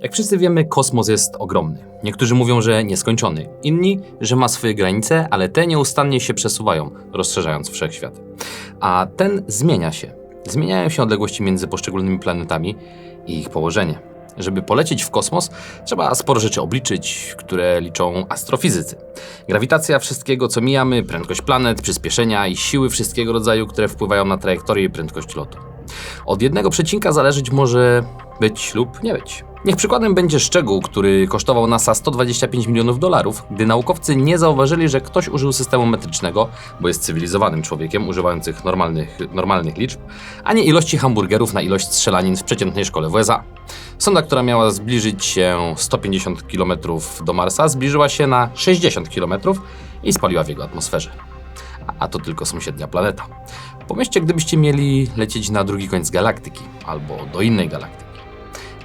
Jak wszyscy wiemy, kosmos jest ogromny. Niektórzy mówią, że nieskończony, inni, że ma swoje granice, ale te nieustannie się przesuwają, rozszerzając wszechświat. A ten zmienia się. Zmieniają się odległości między poszczególnymi planetami i ich położenie. Żeby polecieć w kosmos, trzeba sporo rzeczy obliczyć, które liczą astrofizycy. Grawitacja wszystkiego, co mijamy, prędkość planet, przyspieszenia i siły wszystkiego rodzaju, które wpływają na trajektorię i prędkość lotu. Od jednego przecinka zależeć może być lub nie być. Niech przykładem będzie szczegół, który kosztował NASA 125 milionów dolarów, gdy naukowcy nie zauważyli, że ktoś użył systemu metrycznego, bo jest cywilizowanym człowiekiem używających normalnych, normalnych liczb, a nie ilości hamburgerów na ilość strzelanin w przeciętnej szkole w USA. Sonda, która miała zbliżyć się 150 km do Marsa, zbliżyła się na 60 km i spaliła w jego atmosferze. A to tylko sąsiednia planeta. Pomyślcie, gdybyście mieli lecieć na drugi koniec galaktyki albo do innej galaktyki.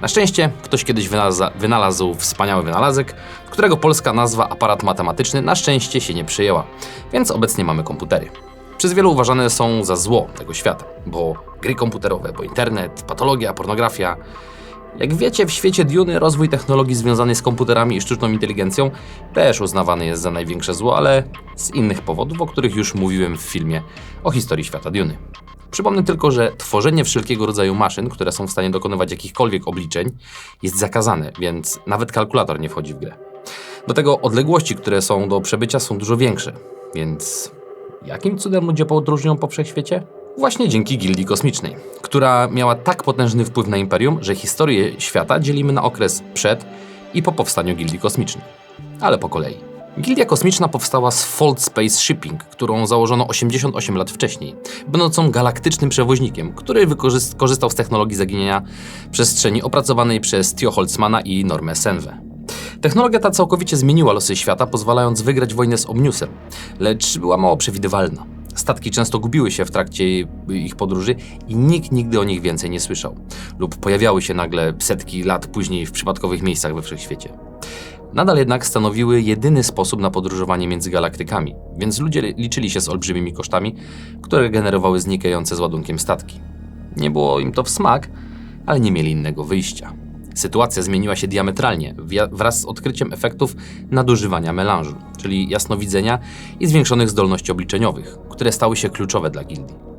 Na szczęście ktoś kiedyś wynalazł, wynalazł wspaniały wynalazek, którego polska nazwa aparat matematyczny na szczęście się nie przyjęła, więc obecnie mamy komputery. Przez wielu uważane są za zło tego świata, bo gry komputerowe, bo internet, patologia, pornografia. Jak wiecie, w świecie Duny rozwój technologii związanej z komputerami i sztuczną inteligencją też uznawany jest za największe zło, ale z innych powodów, o których już mówiłem w filmie o historii świata Duny. Przypomnę tylko, że tworzenie wszelkiego rodzaju maszyn, które są w stanie dokonywać jakichkolwiek obliczeń, jest zakazane, więc nawet kalkulator nie wchodzi w grę. Do tego odległości, które są do przebycia, są dużo większe, więc jakim cudem ludzie podróżują po wszechświecie? Właśnie dzięki Gildii Kosmicznej, która miała tak potężny wpływ na Imperium, że historię świata dzielimy na okres przed i po powstaniu Gildii Kosmicznej. Ale po kolei. Gildia Kosmiczna powstała z Fold Space Shipping, którą założono 88 lat wcześniej, będącą galaktycznym przewoźnikiem, który wykorzystał z technologii zaginienia przestrzeni opracowanej przez Theo Holtzmana i Normę Senwę. Technologia ta całkowicie zmieniła losy świata, pozwalając wygrać wojnę z Omniusem, lecz była mało przewidywalna. Statki często gubiły się w trakcie ich podróży i nikt nigdy o nich więcej nie słyszał, lub pojawiały się nagle setki lat później w przypadkowych miejscach we wszechświecie. Nadal jednak stanowiły jedyny sposób na podróżowanie między galaktykami, więc ludzie liczyli się z olbrzymimi kosztami, które generowały znikające z ładunkiem statki. Nie było im to w smak, ale nie mieli innego wyjścia. Sytuacja zmieniła się diametralnie wraz z odkryciem efektów nadużywania melanżu, czyli jasnowidzenia i zwiększonych zdolności obliczeniowych, które stały się kluczowe dla gildii.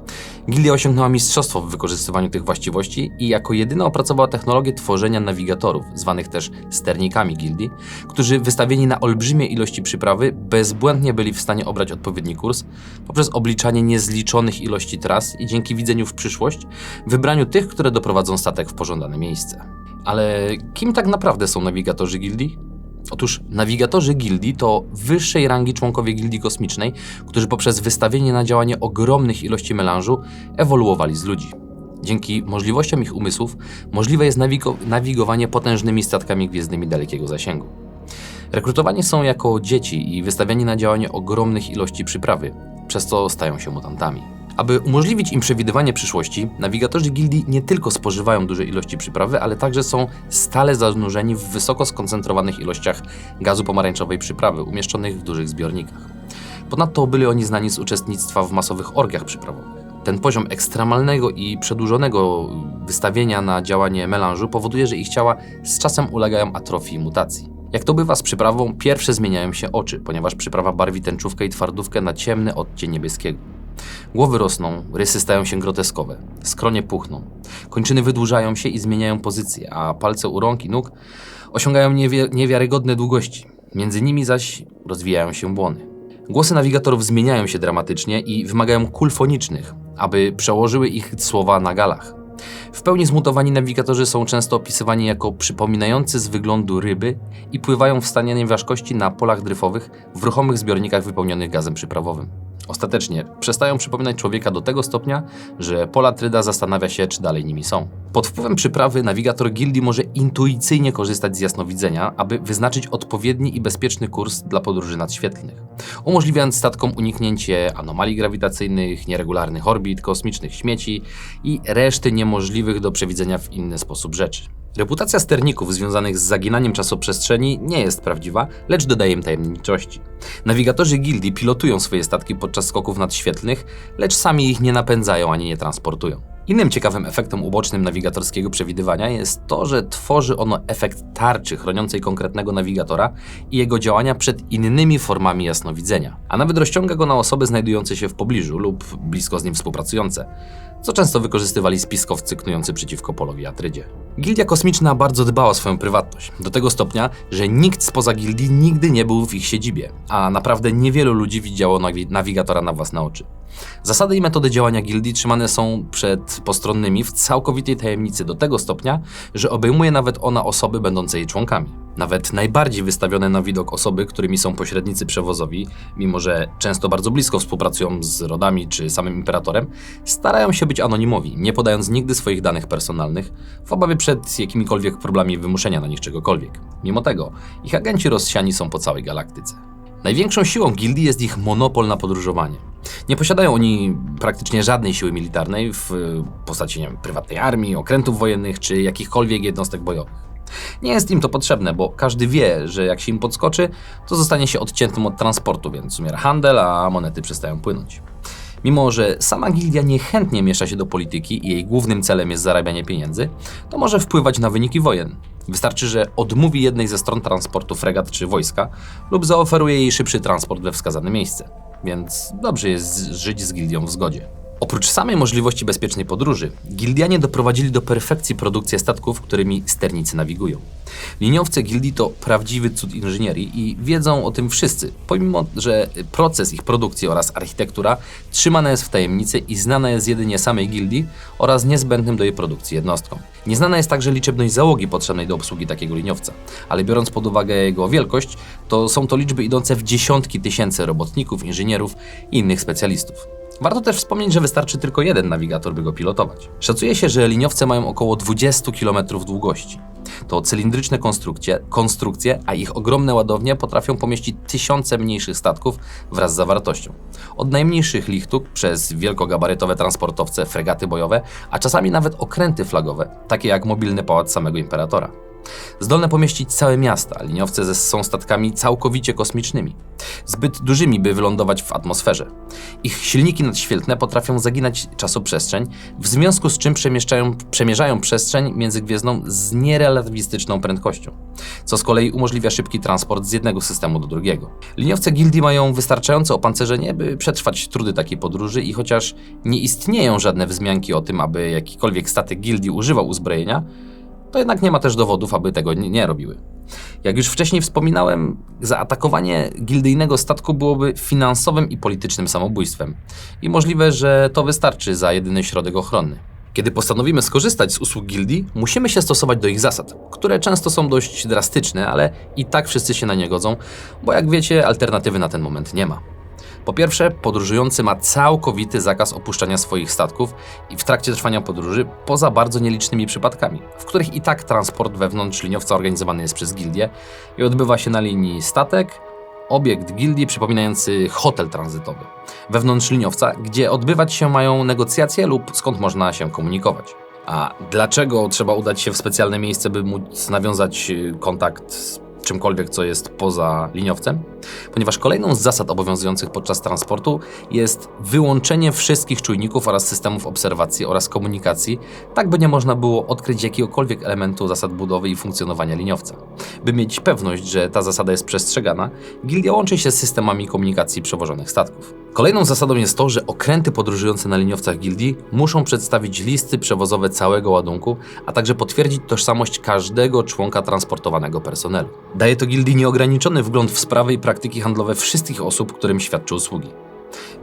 Gildia osiągnęła mistrzostwo w wykorzystywaniu tych właściwości i jako jedyna opracowała technologię tworzenia nawigatorów, zwanych też sternikami gildii, którzy wystawieni na olbrzymie ilości przyprawy bezbłędnie byli w stanie obrać odpowiedni kurs poprzez obliczanie niezliczonych ilości tras i dzięki widzeniu w przyszłość, wybraniu tych, które doprowadzą statek w pożądane miejsce. Ale kim tak naprawdę są nawigatorzy gildii? Otóż nawigatorzy gildii to wyższej rangi członkowie gildii kosmicznej, którzy poprzez wystawienie na działanie ogromnych ilości melanżu ewoluowali z ludzi. Dzięki możliwościom ich umysłów możliwe jest nawigo nawigowanie potężnymi statkami gwiezdnymi dalekiego zasięgu. Rekrutowani są jako dzieci i wystawiani na działanie ogromnych ilości przyprawy, przez co stają się mutantami. Aby umożliwić im przewidywanie przyszłości, nawigatorzy gildii nie tylko spożywają duże ilości przyprawy, ale także są stale zanurzeni w wysoko skoncentrowanych ilościach gazu pomarańczowej przyprawy umieszczonych w dużych zbiornikach. Ponadto byli oni znani z uczestnictwa w masowych orgiach przyprawowych. Ten poziom ekstremalnego i przedłużonego wystawienia na działanie melanżu powoduje, że ich ciała z czasem ulegają atrofii i mutacji. Jak to bywa z przyprawą, pierwsze zmieniają się oczy, ponieważ przyprawa barwi tęczówkę i twardówkę na ciemny odcień niebieskiego. Głowy rosną, rysy stają się groteskowe, skronie puchną, kończyny wydłużają się i zmieniają pozycję, a palce u rąk i nóg osiągają niewi niewiarygodne długości. Między nimi zaś rozwijają się błony. Głosy nawigatorów zmieniają się dramatycznie i wymagają kul fonicznych, aby przełożyły ich słowa na galach. W pełni zmutowani nawigatorzy są często opisywani jako przypominający z wyglądu ryby i pływają w stanie nieważkości na polach dryfowych w ruchomych zbiornikach wypełnionych gazem przyprawowym. Ostatecznie przestają przypominać człowieka do tego stopnia, że Polatryda zastanawia się, czy dalej nimi są. Pod wpływem przyprawy nawigator gildii może intuicyjnie korzystać z jasnowidzenia, aby wyznaczyć odpowiedni i bezpieczny kurs dla podróży nadświetlnych, umożliwiając statkom uniknięcie anomalii grawitacyjnych, nieregularnych orbit, kosmicznych śmieci i reszty niemożliwych do przewidzenia w inny sposób rzeczy. Reputacja sterników związanych z zaginaniem czasoprzestrzeni nie jest prawdziwa, lecz dodaje im tajemniczości. Nawigatorzy gildii pilotują swoje statki podczas skoków nadświetlnych, lecz sami ich nie napędzają ani nie transportują. Innym ciekawym efektem ubocznym nawigatorskiego przewidywania jest to, że tworzy ono efekt tarczy chroniącej konkretnego nawigatora i jego działania przed innymi formami jasnowidzenia, a nawet rozciąga go na osoby znajdujące się w pobliżu lub blisko z nim współpracujące, co często wykorzystywali spiskowcy knujący przeciwko Polowi Atrydzie. Gildia Kosmiczna bardzo dbała o swoją prywatność, do tego stopnia, że nikt spoza gildii nigdy nie był w ich siedzibie, a naprawdę niewielu ludzi widziało nawi nawigatora na własne oczy. Zasady i metody działania gildii trzymane są przed postronnymi w całkowitej tajemnicy do tego stopnia, że obejmuje nawet ona osoby będące jej członkami. Nawet najbardziej wystawione na widok osoby, którymi są pośrednicy przewozowi, mimo że często bardzo blisko współpracują z rodami czy samym imperatorem, starają się być anonimowi, nie podając nigdy swoich danych personalnych, w obawie przed jakimikolwiek problemami wymuszenia na nich czegokolwiek. Mimo tego, ich agenci rozsiani są po całej galaktyce. Największą siłą gildii jest ich monopol na podróżowanie. Nie posiadają oni praktycznie żadnej siły militarnej w postaci wiem, prywatnej armii, okrętów wojennych czy jakichkolwiek jednostek bojowych. Nie jest im to potrzebne, bo każdy wie, że jak się im podskoczy, to zostanie się odciętym od transportu, więc umiera handel, a monety przestają płynąć. Mimo, że sama gildia niechętnie miesza się do polityki i jej głównym celem jest zarabianie pieniędzy, to może wpływać na wyniki wojen. Wystarczy, że odmówi jednej ze stron transportu fregat czy wojska lub zaoferuje jej szybszy transport we wskazane miejsce. Więc dobrze jest żyć z gildią w zgodzie. Oprócz samej możliwości bezpiecznej podróży, gildianie doprowadzili do perfekcji produkcję statków, którymi sternicy nawigują. Liniowce gildii to prawdziwy cud inżynierii i wiedzą o tym wszyscy, pomimo że proces ich produkcji oraz architektura trzymana jest w tajemnicy i znana jest jedynie samej gildii oraz niezbędnym do jej produkcji jednostkom. Nieznana jest także liczebność załogi potrzebnej do obsługi takiego liniowca, ale biorąc pod uwagę jego wielkość, to są to liczby idące w dziesiątki tysięcy robotników, inżynierów i innych specjalistów. Warto też wspomnieć, że wystarczy tylko jeden nawigator, by go pilotować. Szacuje się, że liniowce mają około 20 km długości. To cylindryczne konstrukcje, konstrukcje, a ich ogromne ładownie potrafią pomieścić tysiące mniejszych statków wraz z zawartością. Od najmniejszych lichtuk przez wielkogabarytowe transportowce, fregaty bojowe, a czasami nawet okręty flagowe, takie jak mobilny pałac samego imperatora. Zdolne pomieścić całe miasta, liniowce są statkami całkowicie kosmicznymi, zbyt dużymi, by wylądować w atmosferze. Ich silniki nadświetlne potrafią zaginać czasoprzestrzeń, w związku z czym przemierzają przestrzeń międzygwiezdną z nierelatywistyczną prędkością, co z kolei umożliwia szybki transport z jednego systemu do drugiego. Liniowce gildii mają wystarczające opancerzenie, by przetrwać trudy takiej podróży i chociaż nie istnieją żadne wzmianki o tym, aby jakikolwiek statek gildii używał uzbrojenia, to jednak nie ma też dowodów, aby tego nie, nie robiły. Jak już wcześniej wspominałem, zaatakowanie gildyjnego statku byłoby finansowym i politycznym samobójstwem. I możliwe, że to wystarczy za jedyny środek ochronny. Kiedy postanowimy skorzystać z usług gildii, musimy się stosować do ich zasad, które często są dość drastyczne, ale i tak wszyscy się na nie godzą, bo jak wiecie, alternatywy na ten moment nie ma. Po pierwsze, podróżujący ma całkowity zakaz opuszczania swoich statków i w trakcie trwania podróży, poza bardzo nielicznymi przypadkami, w których i tak transport wewnątrz liniowca organizowany jest przez gildię i odbywa się na linii statek, obiekt gildii przypominający hotel tranzytowy, wewnątrz liniowca, gdzie odbywać się mają negocjacje lub skąd można się komunikować. A dlaczego trzeba udać się w specjalne miejsce, by móc nawiązać y, kontakt z czymkolwiek, co jest poza liniowcem, ponieważ kolejną z zasad obowiązujących podczas transportu jest wyłączenie wszystkich czujników oraz systemów obserwacji oraz komunikacji, tak by nie można było odkryć jakiegokolwiek elementu zasad budowy i funkcjonowania liniowca. By mieć pewność, że ta zasada jest przestrzegana, gildia łączy się z systemami komunikacji przewożonych statków. Kolejną zasadą jest to, że okręty podróżujące na liniowcach gildii muszą przedstawić listy przewozowe całego ładunku, a także potwierdzić tożsamość każdego członka transportowanego personelu. Daje to gildii nieograniczony wgląd w sprawy i praktyki handlowe wszystkich osób, którym świadczy usługi.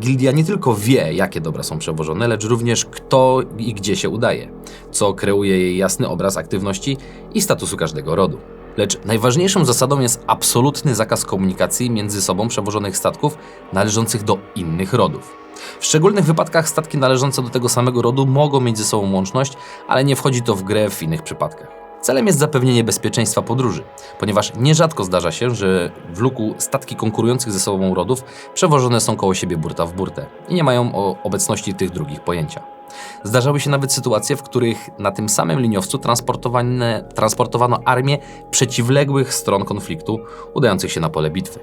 Gildia nie tylko wie, jakie dobra są przewożone, lecz również kto i gdzie się udaje, co kreuje jej jasny obraz aktywności i statusu każdego rodu. Lecz najważniejszą zasadą jest absolutny zakaz komunikacji między sobą przewożonych statków należących do innych rodów. W szczególnych wypadkach statki należące do tego samego rodu mogą mieć ze sobą łączność, ale nie wchodzi to w grę w innych przypadkach. Celem jest zapewnienie bezpieczeństwa podróży, ponieważ nierzadko zdarza się, że w luku statki konkurujących ze sobą rodów przewożone są koło siebie burta w burtę i nie mają o obecności tych drugich pojęcia. Zdarzały się nawet sytuacje, w których na tym samym liniowcu transportowano armię przeciwległych stron konfliktu, udających się na pole bitwy.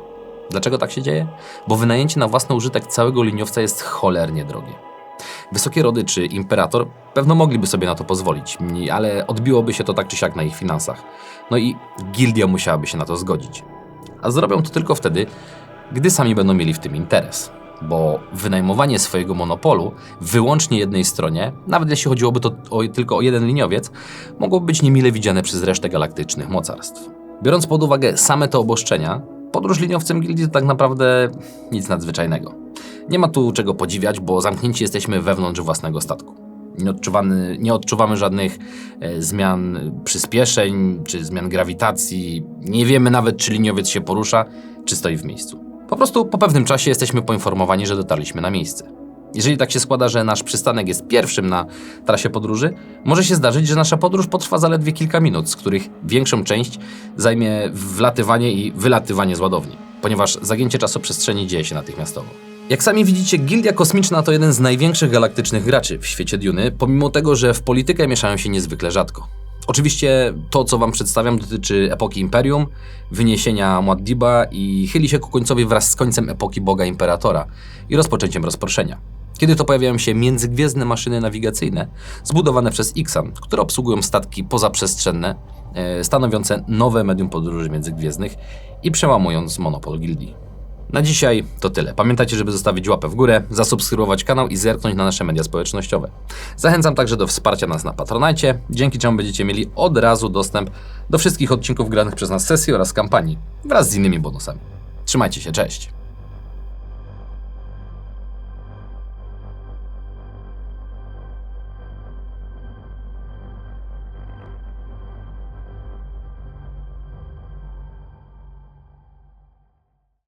Dlaczego tak się dzieje? Bo wynajęcie na własny użytek całego liniowca jest cholernie drogie. Wysokie rody czy imperator pewno mogliby sobie na to pozwolić, ale odbiłoby się to tak czy siak na ich finansach. No i gildia musiałaby się na to zgodzić. A zrobią to tylko wtedy, gdy sami będą mieli w tym interes. Bo wynajmowanie swojego monopolu wyłącznie jednej stronie, nawet jeśli chodziłoby to o, tylko o jeden liniowiec, mogłoby być niemile widziane przez resztę galaktycznych mocarstw. Biorąc pod uwagę same te obostrzenia, podróż liniowcem gildii to tak naprawdę nic nadzwyczajnego. Nie ma tu czego podziwiać, bo zamknięci jesteśmy wewnątrz własnego statku. Nie, odczuwany, nie odczuwamy żadnych e, zmian przyspieszeń czy zmian grawitacji. Nie wiemy nawet, czy liniowiec się porusza, czy stoi w miejscu. Po prostu po pewnym czasie jesteśmy poinformowani, że dotarliśmy na miejsce. Jeżeli tak się składa, że nasz przystanek jest pierwszym na trasie podróży, może się zdarzyć, że nasza podróż potrwa zaledwie kilka minut, z których większą część zajmie wlatywanie i wylatywanie z ładowni, ponieważ zagięcie czasoprzestrzeni dzieje się natychmiastowo. Jak sami widzicie, Gildia Kosmiczna to jeden z największych galaktycznych graczy w świecie Duny, pomimo tego, że w politykę mieszają się niezwykle rzadko. Oczywiście to, co wam przedstawiam, dotyczy epoki Imperium, wyniesienia Muad'Diba i chyli się ku końcowi wraz z końcem epoki Boga Imperatora i rozpoczęciem rozproszenia. Kiedy to pojawiają się międzygwiezdne maszyny nawigacyjne zbudowane przez Ixan, które obsługują statki pozaprzestrzenne, e, stanowiące nowe medium podróży międzygwiezdnych i przełamując monopol gildii. Na dzisiaj to tyle. Pamiętajcie, żeby zostawić łapę w górę, zasubskrybować kanał i zerknąć na nasze media społecznościowe. Zachęcam także do wsparcia nas na Patronajcie, dzięki czemu będziecie mieli od razu dostęp do wszystkich odcinków granych przez nas sesji oraz kampanii, wraz z innymi bonusami. Trzymajcie się, cześć!